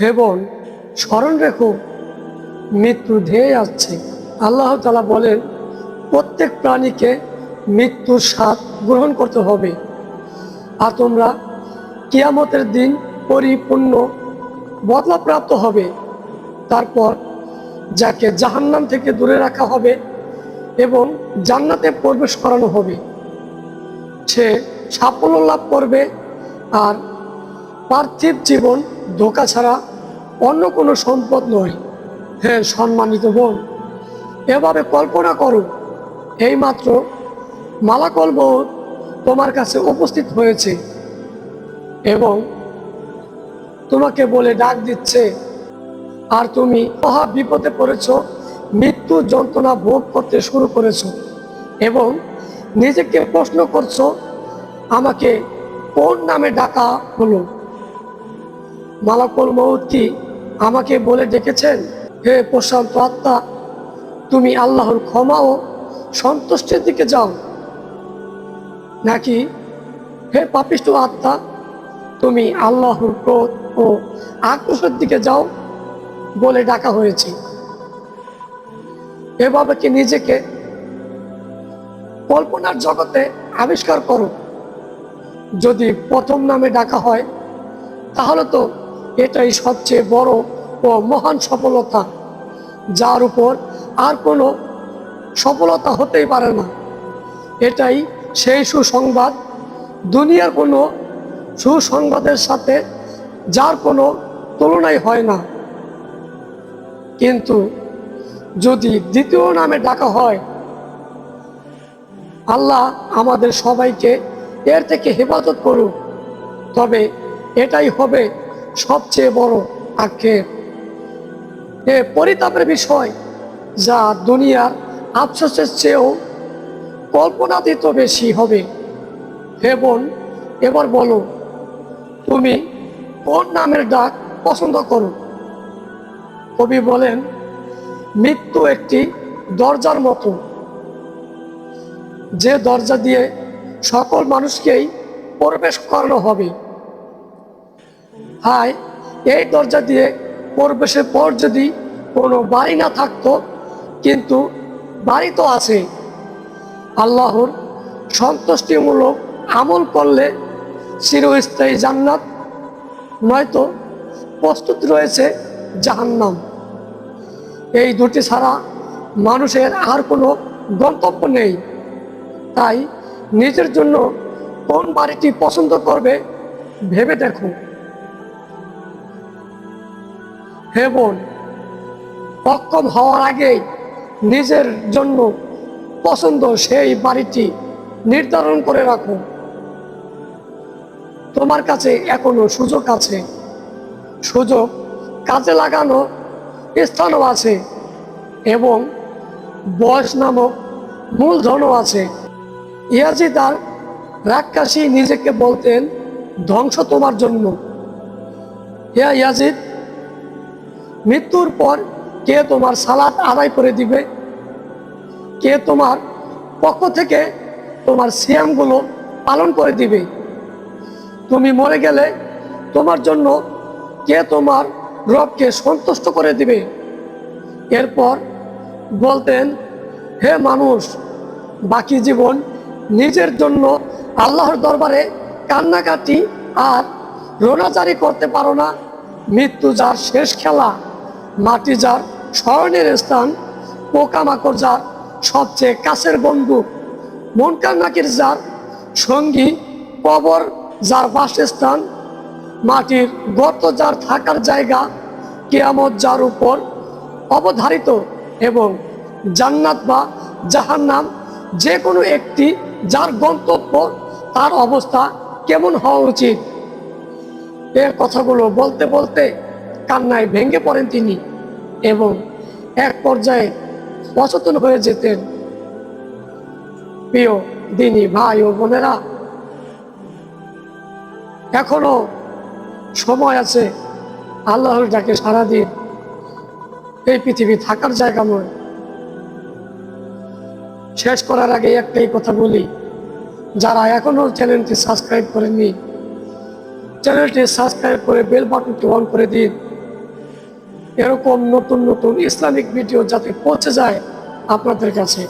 হে বোন স্মরণ রেখো, মৃত্যু ধেয়ে আসছে। আল্লাহ তালা বলেন, প্রত্যেক প্রাণীকে মৃত্যুর স্বাদ গ্রহণ করতে হবে। আর তোমরা কিয়ামতের দিন পরিপূর্ণ বদলাপ্রাপ্ত হবে। তারপর যাকে জাহান্নাম থেকে দূরে রাখা হবে এবং জান্নাতে প্রবেশ করানো হবে। সে সাফল্য লাভ করবে আর পার্থিব জীবন ধোকা ছাড়া অন্য কোনো সম্পদ নয়। হ্যাঁ সম্মানিত বোন, এভাবে কল্পনা করো, এইমাত্র মালাকল বোধ তোমার কাছে উপস্থিত হয়েছে এবং তোমাকে বলে ডাক দিচ্ছে, আর তুমি মহা বিপদে পড়েছ, মৃত্যু যন্ত্রণা ভোগ করতে শুরু করেছ এবং নিজেকে প্রশ্ন করছ, আমাকে কোন নামে ডাকা হলো? মালাকুল মৌত আমাকে বলে ডেকেছেন? হে প্রশান্ত আত্মা, তুমি আল্লাহর ক্ষমা ও সন্তুষ্টির দিকে যাও। নাকি হে পাপিষ্ট আত্মা, তুমি আল্লাহর ক্রোধ ও আক্রোশের দিকে যাও বলে ডাকা হয়েছে। এভাবে কি নিজেকে কল্পনার জগতে আবিষ্কার করো? যদি প্রথম নামে ডাকা হয়, তাহলে তো এটাই সবচেয়ে বড় ও মহান সফলতা, যার উপর আর কোনো সফলতা হতেই পারে না। এটাই সেই সুসংবাদ, দুনিয়ার কোনো সুসংবাদের সাথে যার কোনো তুলনাই হয় না। কিন্তু যদি দ্বিতীয় নামে ডাকা হয়, আল্লাহ আমাদের সবাইকে এর থেকে হেফাজত করুক। তবে এটাই হবে সবচেয়ে বড় আক্ষেপ। এ পরিতাপের বিষয় যা দুনিয়ার আফসোসের চেয়েও কল্পনাতীত বেশি হবে। হে বোন, এবার বলো, তুমি কোন নামের ডাক পছন্দ করো? কবি বলেন, মৃত্যু একটি দরজার মতো। যে দরজা দিয়ে সকল মানুষকেই প্রবেশ করানো হবে। হায়, এই দরজা দিয়ে প্রবেশের পর যদি কোনো বাড়ি না থাকতো, কিন্তু বাড়ি তো আছে আল্লাহর সন্তুষ্টিমূলক আমল করলে চিরস্থায়ী জান্নাত, নয়তো প্রস্তুত রয়েছে জাহান্নাম। এই দুটি ছাড়া মানুষের আর কোনো গন্তব্য নেই। তাই নিজের জন্য কোন বাড়িটি পছন্দ করবে, ভেবে দেখো। হে বোন, অক্ষম হওয়ার আগেই নিজের জন্য পছন্দ সেই বাড়িটি নির্ধারণ করে রাখো। তোমার কাছে এখনও সুযোগ আছে। সুযোগ কাজে লাগানো স্থানও আছে এবং বয়স নামক মূলধনও আছে। ইয়াজি তার রাক্ষাসী নিজেকে বলতেন, ধ্বংস তোমার জন্য। ইয়া ইয়াজিদ মৃত্যুর পর কে তোমার সালাত আদায় করে দিবে? কে তোমার পক্ষ থেকে তোমার সিয়ামগুলো পালন করে দিবে? তুমি মরে গেলে তোমার জন্য কে তোমার রবকে সন্তুষ্ট করে দিবে? এরপর বলতেন, হে মানুষ, বাকি জীবন নিজের জন্য আল্লাহর দরবারে কান্নাকাটি আর রোনাচারি করতে পারো না। মৃত্যু যার শেষ খেলা। মাটি যার স্মরণের স্থান, পোকামাকড় যার সবচেয়ে কাছের বন্ধু মন কান্নাকির যার সঙ্গী, কবর যার বাসস্থান, মাটির গর্ত যার থাকার জায়গা, কেয়ামত যার উপর অবধারিত এবং জান্নাত বা জাহান্নাম যে কোনো একটি যার গন্তব্য তার অবস্থা কেমন হওয়া উচিত? এর কথাগুলো বলতে বলতে কান্নায় ভেঙে পড়েন তিনি এবং এক পর্যায়ে অচেতন হয়ে যেতেন। প্রিয় দিনী ভাই ও বোনেরা, এখনও সময় আছে, আল্লাহর ডাকে সারা দিন। এই পৃথিবী থাকার জায়গা নয়। শেষ করার আগে একটাই কথা বলি, যারা এখনও চ্যানেলটি সাবস্ক্রাইব করেননি, চ্যানেলটি সাবস্ক্রাইব করে বেল বাটনটি অন করে দিন। এরকম নতুন নতুন ইসলামিক ভিডিও যাতে পৌঁছে যায় আপনাদের কাছে।